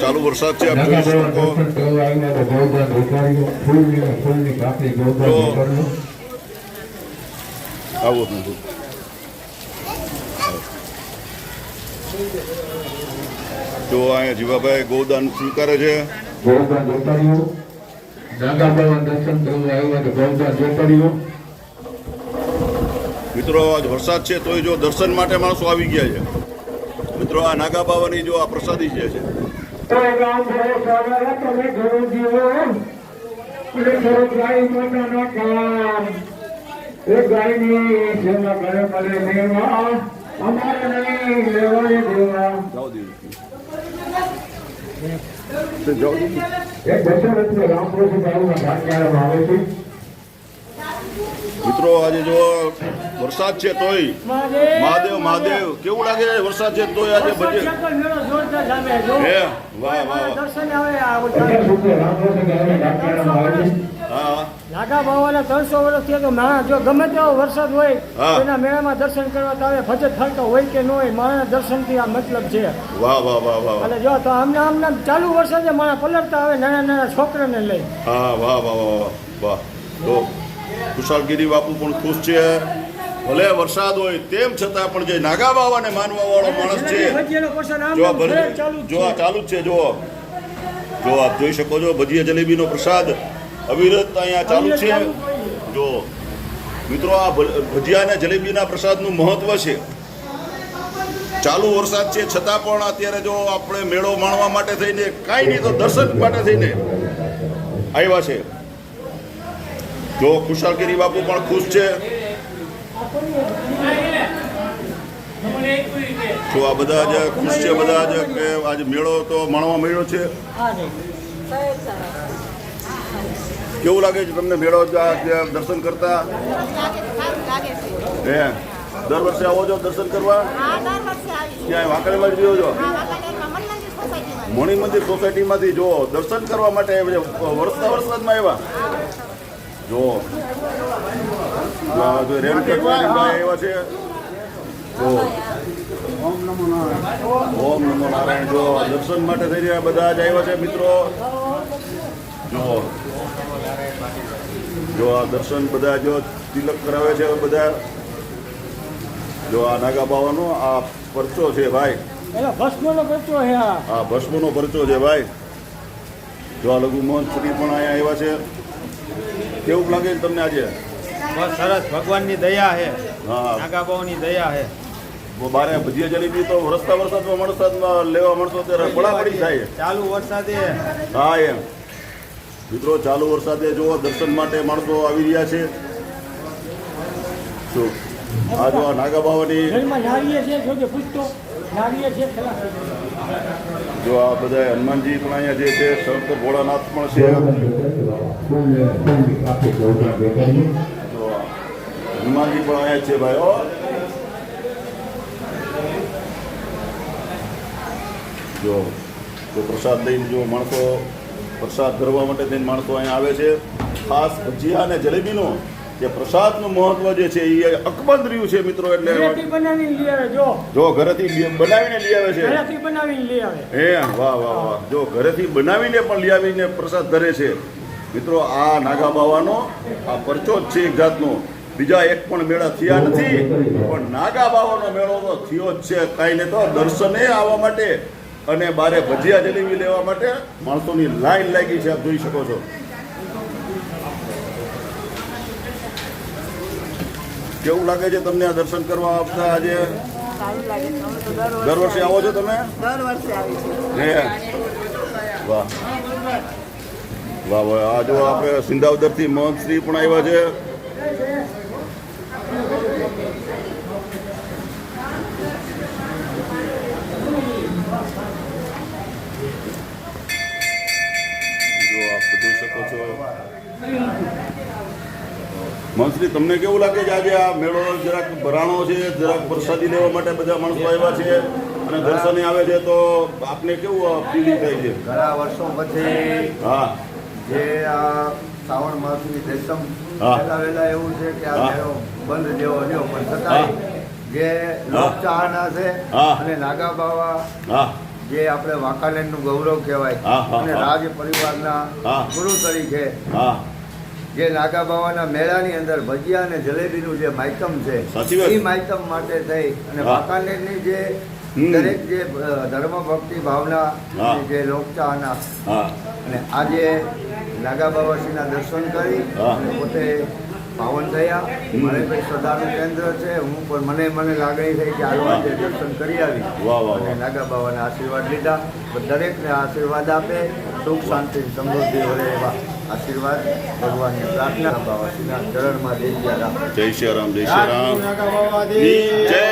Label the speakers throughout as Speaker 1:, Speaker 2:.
Speaker 1: ચાલુ વરસાદ છે આપ જોઈ શકો.
Speaker 2: તો.
Speaker 1: આવો જો અહીંયા જીવાભાઈ ગોદાન સ્વીકારે છે.
Speaker 2: ગૌદાન વેપારીઓ નાગા બાવા દર્શન કરવા આવ્યા તો ગૌદાન વેપારીઓ
Speaker 1: મિત્રો આજ વરસાદ છે તોય જો દર્શન માટે માણસો આવી ગયા છે. મિત્રો આ નાગા બાવાની જો આ પ્રસાદી જે છે
Speaker 3: તો ગામ ભરો સવારે તમે એટલે ઘરો ગાય માતાના કામ. એ ગાયની સેવા કરે કરે લેવા અમારે નહીં લેવાય દેવા.
Speaker 2: એક દશરથને રામપ્રભુ બાબુના દાન કરવામાં આવે છે.
Speaker 1: મિત્રો આજે જો વરસાદ છે તોય મહાદેવ મહાદેવ કેવું લાગે છે વરસાદ છે તોય આજે બજે હે વાહ વાહ હા.
Speaker 4: નાગા બાવાના ત્રણસો વર્ષથી તો માણસ જો ગમે તેવો વરસાદ હોય એના મેળામાં દર્શન કરવા તો આવે ભજત ફરતો હોય કે ન હોય માણસના દર્શનથી આ મતલબ છે.
Speaker 1: વાહ વાહ વાહ વાહ.
Speaker 4: એટલે જો તો આમને આમને ચાલુ વરસાદે માણસ પલટતા આવે નાના નાના છોકરાને લઈ.
Speaker 1: હા વાહ વાહ વાહ વાહ. વાહ તો કુશાલગીરી બાપુ પણ ખુશ છે. ભલે વરસાદ હોય તેમ છતાં પણ જે નાગા બાવાને માનવા વાળો માણસ છે જો
Speaker 4: જ
Speaker 1: જો આ ચાલુ જ છે જો જો આપ જોઈ શકો છો ભજીયા જલેબીનો પ્રસાદ અવિરત અહીંયા ચાલુ છે. જો મિત્રો આ ભજીયા અને જલેબીના પ્રસાદનું મહત્વ છે. ચાલુ વરસાદ છે છતાં પણ અત્યારે જો આપણે મેળો માણવા માટે થઈને કાંઈ નહીં તો દર્શન માટે થઈને આવ્યા છે. જો ખુશાલગીરી બાપુ પણ ખુશ છે. જો આ બધા જ ખુશ છે બધા જ કે આજે મેળો તો માણવા મળ્યો છે. કેવું લાગે છે તમને મેળો દર્શન કરતા? હે? દર વર્ષે આવો છો દર્શન કરવા? ક્યાંય વાંકડીમાં જ રહ્યો છો? મણિ મંદિર સોસાયટીમાંથી જો દર્શન કરવા માટે છે. વરસાદમાં આવ્યા? જો. આ જો રેમ કટવાની ભાઈ આવ્યા છે. જો. ઓમ નમો નારાયણ. જો દર્શન માટે થઈ રહ્યા બધા જ આવ્યા છે મિત્રો. જો. જો આ દર્શન બધા જો તિલક કરાવે છે બધા. જો આ નાગા બાવાનો આ પરચો છે ભાઈ.
Speaker 4: ભસ્મનો પરચો છે આ.
Speaker 1: ભસ્મનો પરચો છે ભાઈ. જો આ લઘુ મોહન શ્રી પણ અહીંયા આવ્યા છે. કેવું લાગે છે તમને આજે?
Speaker 5: બસ સરસ. ભગવાનની દયા છે નાગાબાઓની દયા છે
Speaker 1: બારે ભજીયા જલેબી તો રસ્તા વરસાદમાં વરસાદમાં લેવા મળતો ત્યારે પડાપડી થાય
Speaker 5: ચાલુ વરસાદે.
Speaker 1: હા એમ. મિત્રો ચાલુ વરસાદે જો દર્શન માટે માણસો આવી રહ્યા છે. જો આ જો નાગા બાવાની
Speaker 4: ઘરમાં નારીએ છે જોજે પૂછતો નારીએ છે ખલાસ.
Speaker 1: જો આ બધા હનુમાનજી પણ અહીંયા જે છે સંત ભોળાનાથ પણ છે હનુમાનજી પણ અહીંયા છે ભાઈ જો તો પ્રસાદ લઈને જો માણસો પ્રસાદ ધરવા માટે થઈને માણસો અહીંયા આવે છે ખાસ ભજીયા અને જલેબીનો જે પ્રસાદનું મહત્વ જે છે એ અકબંધ રહ્યું છે મિત્રો એટલે
Speaker 4: બનાવીને જો.
Speaker 1: ઘરેથી બનાવીને લઈ આવે છે. હે વાહ વાહ વાહ. જો ઘરેથી બનાવીને પણ લઈ આવીને પ્રસાદ ધરે છે. મિત્રો આ નાગા બાવાનો આ પરચો જ છે એક જાતનો. બીજા એક પણ મેળા થયા નથી પણ નાગા બાવાનો મેળો તો થયો જ છે. કાંઈ ને તો દર્શને આવવા માટે અને બારે ભજીયા જલેબી લેવા માટે માણસોની લાઈન લાગી છે આપ જોઈ શકો છો. કેવું લાગે છે તમને આ દર્શન કરવા આવતા આજે? દર વર્ષે આવો છો તમે?
Speaker 6: દર વર્ષે
Speaker 1: હે? વાહ. વાહ વાહ. આ જો આપણે સિંધાવદરથી થી મહંતશ્રી પણ આવ્યા છે. જો આપ જોઈ શકો છો. મહંતશ્રી તમને કેવું લાગે છે આજે આ મેળો જરાક ભરાણો છે જરાક પ્રસાદી લેવા માટે બધા માણસો આવ્યા છે અને દર્શને આવે છે તો આપને કેવું ફીલિંગ થાય છે?
Speaker 7: ઘણા વર્ષો પછી
Speaker 1: હા.
Speaker 7: જે આ શ્રાવણ માસની દસમ પહેલા વહેલા એવું છે કે આ. મેળો બંધ જેવો રહ્યો પણ છતાંય જે લોકચાહના છે અને નાગા બાવા જે આપણે નું ગૌરવ કહેવાય અને રાજ પરિવારના ગુરુ તરીકે જે નાગા બાવાના મેળાની અંદર ભજીયા અને જલેબીનું જે માયતમ છે એ માયતમ માટે થઈ અને વાંકાનેરની જે દરેક જે ધર્મ ભક્તિ ભાવના જે લોકચાહના. અને આજે નાગા બાવાશ્રીના દર્શન કરી અને પોતે પાવન થયા. મને ભાઈ શ્રદ્ધાનું કેન્દ્ર છે. હું પણ મને મને લાગણી થઈ કે આલો આજે દર્શન કરી આવી. અને. નાગા બાવાના આશીર્વાદ લીધા. દરેકને આશીર્વાદ આપે. સુખ શાંતિ સમૃદ્ધિ વડે એવા. આશીર્વાદ ભગવાનની પ્રાર્થના બાવાશ્રીના ચરણમાં જય ગયા રાખે.
Speaker 1: જય શ્રી રામ જય શ્રી રામ. જય.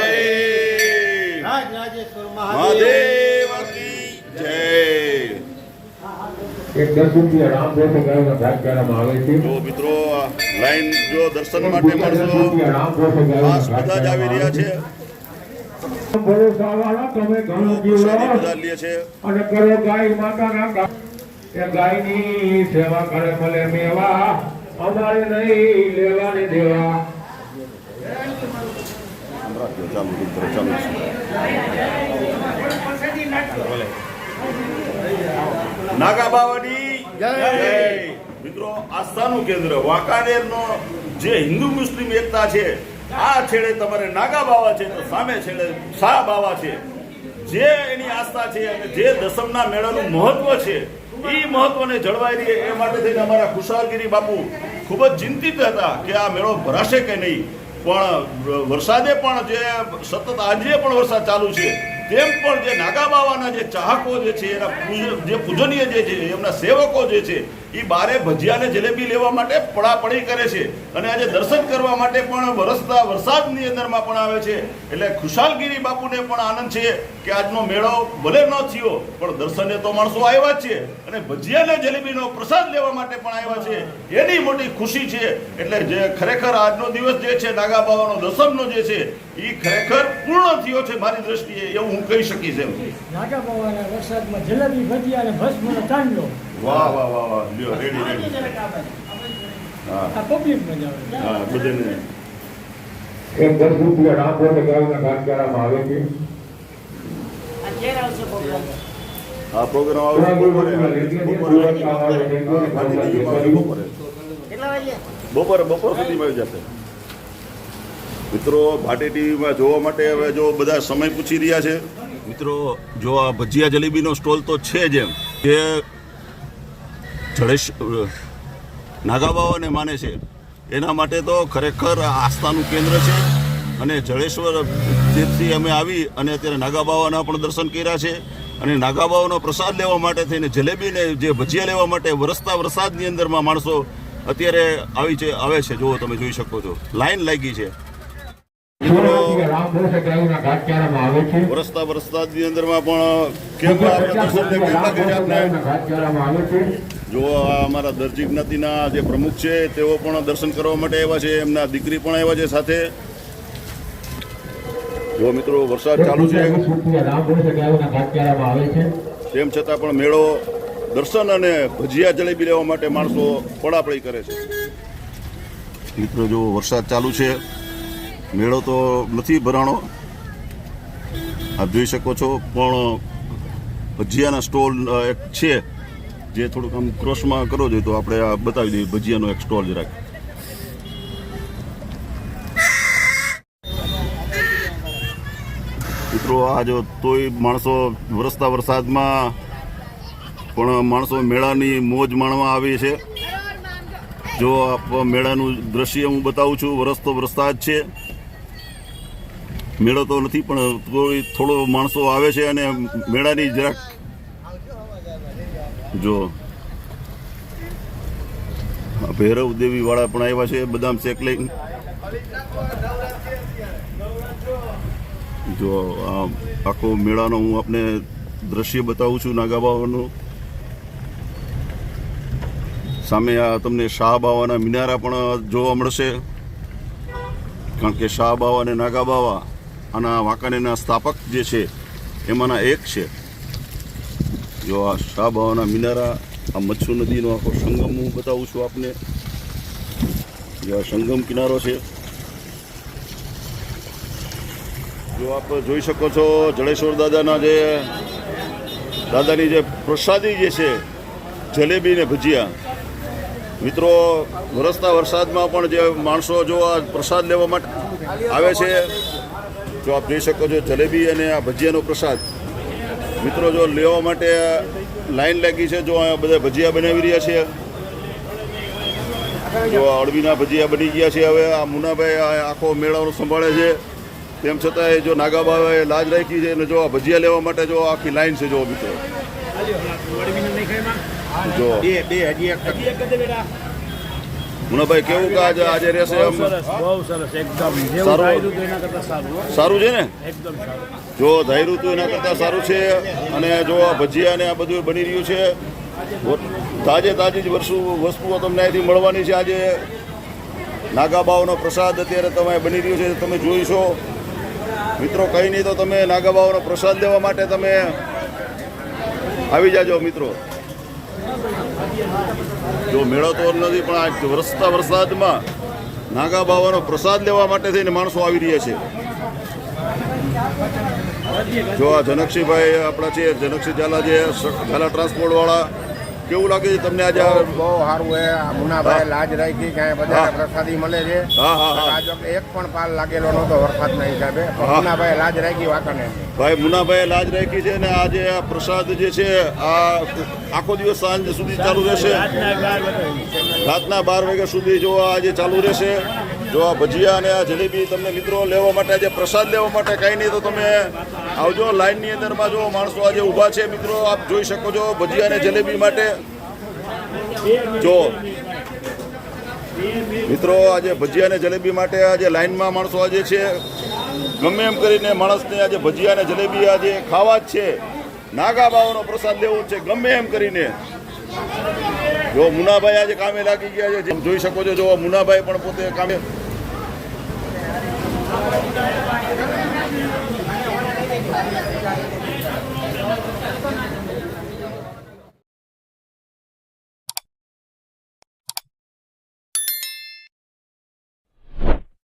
Speaker 5: રાજ મહાદેવ.
Speaker 1: મહાદેવ જય.
Speaker 2: એક દસ રૂપિયા રામ ભોસે ગાયોના ભાગ કરવામાં આવે છે.
Speaker 1: જો મિત્રો લાઈન જો દર્શન માટે મળશો
Speaker 2: રૂપિયા રામ ભોસે
Speaker 1: ખાસ બધા જ આવી રહ્યા છે.
Speaker 3: ભરોસાવાળા તમે ઘણું
Speaker 1: પ્રસાદી
Speaker 3: જીવો
Speaker 1: બધા લે છે.
Speaker 3: અને કરો ગાય માતાના એ ગાયની સેવા કરે ભલે મેવા અમારે નહીં દેવા.
Speaker 1: મિત્રો ચાલુ છે નાગા બાવડી
Speaker 5: જય.
Speaker 1: મિત્રો આસ્થાનું કેન્દ્ર વાંકાનેરનો જે હિન્દુ મુસ્લિમ એકતા છે આ છેડે તમારે નાગા બાવા છે તો સામે છેડે શાહ બાવા છે. જે એની આસ્થા છે અને જે દસમના મેળાનું મહત્વ છે એ મહત્વને જળવાઈ રહે એ માટે થઈને અમારા ખુશાલગીરી બાપુ ખૂબ જ ચિંતિત હતા કે આ મેળો ભરાશે કે નહીં. પણ વરસાદે પણ જે સતત આજે પણ વરસાદ ચાલુ છે, તેમ પણ જે નાગા બાવાના જે ચાહકો જે છે, એના જે પૂજનીય જે છે, એમના સેવકો જે છે એ બારે ભજીયા અને જલેબી લેવા માટે પડાપડી કરે છે. અને આજે દર્શન કરવા માટે પણ વરસતા વરસાદની અંદરમાં પણ આવે છે. એટલે ખુશાલગીરી બાપુને પણ આનંદ છે કે આજનો મેળો ભલે ન થયો, પણ દર્શને તો માણસો આવ્યા છે. અને ભજીયા અને જલેબીનો પ્રસાદ લેવા માટે પણ આવ્યા છે. એની મોટી ખુશી છે. એટલે જે ખરેખર આજનો દિવસ જે છે, નાગા બાવાનો દસમનો જે છે એ ખરેખર પૂર્ણ થયો છે મારી દ્રષ્ટિએ, એવું હું કહી શકીશ એમ.
Speaker 4: નાગા વરસાદમાં જલેબી, ભજીયા અને ભસ્મનો ચાંદલો
Speaker 1: વાહ વાહ વાહ વાહ. લ્યો રેડી રેડી હા.
Speaker 4: આ પબ્લિક મજા આવે.
Speaker 1: હા. બધાને.
Speaker 2: એક દસ રૂપિયા રાખો તો ગાયોના ભાગ કરવામાં આવે છે.
Speaker 1: આ પ્રોગ્રામ આવશે બપોરે. બપોરે બપોરે. બપોરે. બપોર. સુધીમાં આવી જશે મિત્રો ભાટી ટીવીમાં જોવા માટે હવે જો બધા સમય પૂછી રહ્યા છે. મિત્રો જો આ ભજીયા જલેબીનો સ્ટોલ તો છે જ એમ. જે જડેશ નાગાબાવાને માને છે. એના માટે તો ખરેખર આસ્થાનું કેન્દ્ર છે અને જળેશ્વર તીર્થથી અમે આવી અને અત્યારે નાગાબાવાના પણ દર્શન કર્યા છે અને નાગાબાવાનો પ્રસાદ લેવા માટે થઈને જલેબીને જે ભજીયા લેવા માટે વરસતા વરસાદની અંદરમાં માણસો અત્યારે આવી છે આવે છે. જુઓ તમે જોઈ શકો છો. લાઈન લાગી છે. વરસતા વરસાદની અંદરમાં પણ કેમ આપણે દર્શનને જો આ અમારા દરજી જ્ઞાતિના જે પ્રમુખ છે તેઓ પણ દર્શન કરવા માટે આવ્યા છે એમના દીકરી પણ આવ્યા છે સાથે. જો મિત્રો વરસાદ ચાલુ છે. તેમ છતાં પણ મેળો દર્શન અને ભજીયા જલેબી લેવા માટે માણસો પડાપડી કરે છે. મિત્રો જો વરસાદ ચાલુ છે. મેળો તો નથી ભરાણો. આપ જોઈ શકો છો પણ ભજીયાના સ્ટોલ એક છે. જે થોડુંક આમ ક્રોસમાં કરો જોઈએ તો આપણે આ બતાવી દઈએ. ભજીયાનો એક સ્ટોલ જરાક. મિત્રો, આ જો તોય માણસો વરસતા વરસાદમાં પણ માણસો મેળાની મોજ માણવા આવી છે. જો આપ મેળાનું દ્રશ્ય હું બતાવું છું વરસતો વરસાદ છે. મેળો તો નથી, પણ તોય થોડો માણસો આવે છે અને મેળાની જરાક જો ભૈરવ દેવી વાળા પણ આવ્યા છે, બદામ શેક લઈ જો આ આખો મેળાનો હું આપને દ્રશ્ય બતાવું છું નાગાબાવાનું સામે આ તમને શાહ બાવાના મિનારા પણ જોવા મળશે. કારણ કે શાહ બાવા અને નાગા બાવા આના વાંકાનેના સ્થાપક જે છે, એમાંના એક છે. જો આ શાહ બાવાના મિનારા, આ મચ્છુ નદીનો આખો સંગમ હું બતાવું છું આપને. જો આ સંગમ કિનારો છે. જો આપ જોઈ શકો છો જડેશ્વર દાદાના જે, દાદાની જે પ્રસાદી જે છે, જલેબી ને ભજીયા. મિત્રો, વરસતા વરસાદમાં પણ જે માણસો જો આ પ્રસાદ લેવા માટે આવે છે જો આપ જોઈ શકો છો જલેબી અને આ ભજીયાનો પ્રસાદ. મિત્રો જો લેવા માટે લાઈન લાગી છે જો અહીંયા બધા ભજીયા બનાવી રહ્યા છે. જો આ અળવીના ભજીયા બની ગયા છે હવે. આ મુનાભાઈ આ આખો મેળાનો સંભાળે છે. તેમ છતાંય જો નાગાબાએ લાજ રાખી છે અને જો આ ભજીયા લેવા માટે જો આખી લાઈન છે જો મિત્રો. જો.
Speaker 5: બે બે હજી એક.
Speaker 1: મુનાભાઈ કેવું કે આજે આજે રહેશે એમ
Speaker 4: બહુ સરસ એકદમ.
Speaker 1: સારું.
Speaker 4: એના કરતાં સારું
Speaker 1: સારું છે ને?
Speaker 4: એકદમ સારું.
Speaker 1: જો ધાર્યું હતું એના કરતાં સારું છે અને જો આ ભજીયા ને આ બધું બની રહ્યું છે તાજે તાજી જ વસ્તુ વસ્તુઓ તમને અહીંથી મળવાની છે. આજે નાગાબાઓનો પ્રસાદ અત્યારે તમે બની રહ્યો છે તમે જોઈશો. મિત્રો કંઈ નહીં તો તમે નાગાબાઓનો પ્રસાદ લેવા માટે તમે આવી જાજો મિત્રો. જો મેળો તો નથી, પણ આ વરસતા વરસાદમાં નાગા બાવાનો પ્રસાદ લેવા માટે થઈને માણસો આવી રહ્યા છે. જો આ જનકસિંહભાઈ આપણા છે જનકસિંહ ઝાલા જે ઝાલા ટ્રાન્સપોર્ટ વાળા કેવું લાગે છે તમને આજે
Speaker 6: બહુ સારું હે મુનાભાઈ લાજ રાખી કે બધા પ્રસાદી મળે છે. આજ એક પણ પાલ લાગેલો નહોતો વરસાદના હિસાબે. મુનાભાઈ લાજ રાખી વાંકાને
Speaker 1: ભાઈ મુનાભાઈ લાજ રાખી છે ને આજે આ પ્રસાદ જે છે આ આખો દિવસ સાંજ સુધી ચાલુ રહેશે.
Speaker 4: રાતના બાર બતાવી
Speaker 1: રાતના બાર વાગ્યા સુધી જો આજે ચાલુ રહેશે. જો આ ભજીયા અને આ જલેબી તમને મિત્રો લેવા માટે આજે પ્રસાદ લેવા માટે કાંઈ નહીં તો તમે આવજો, લાઈનની અંદરમાં જો માણસો આજે ઊભા છે. મિત્રો, આપ જોઈ શકો છો ભજીયા અને જલેબી માટે. જો. મિત્રો, આજે ભજીયા અને જલેબી માટે આજે લાઇનમાં માણસો આજે છે. ગમે એમ કરીને માણસને આજે ભજીયા અને જલેબી આજે ખાવા જ છે. નાગા બાવાનો પ્રસાદ લેવો છે, ગમે એમ કરીને. જો, મુનાભાઈ આજે કામે લાગી ગયા છે. જેમ જોઈ શકો છો, જો, મુનાભાઈ પણ પોતે કામે Thank you.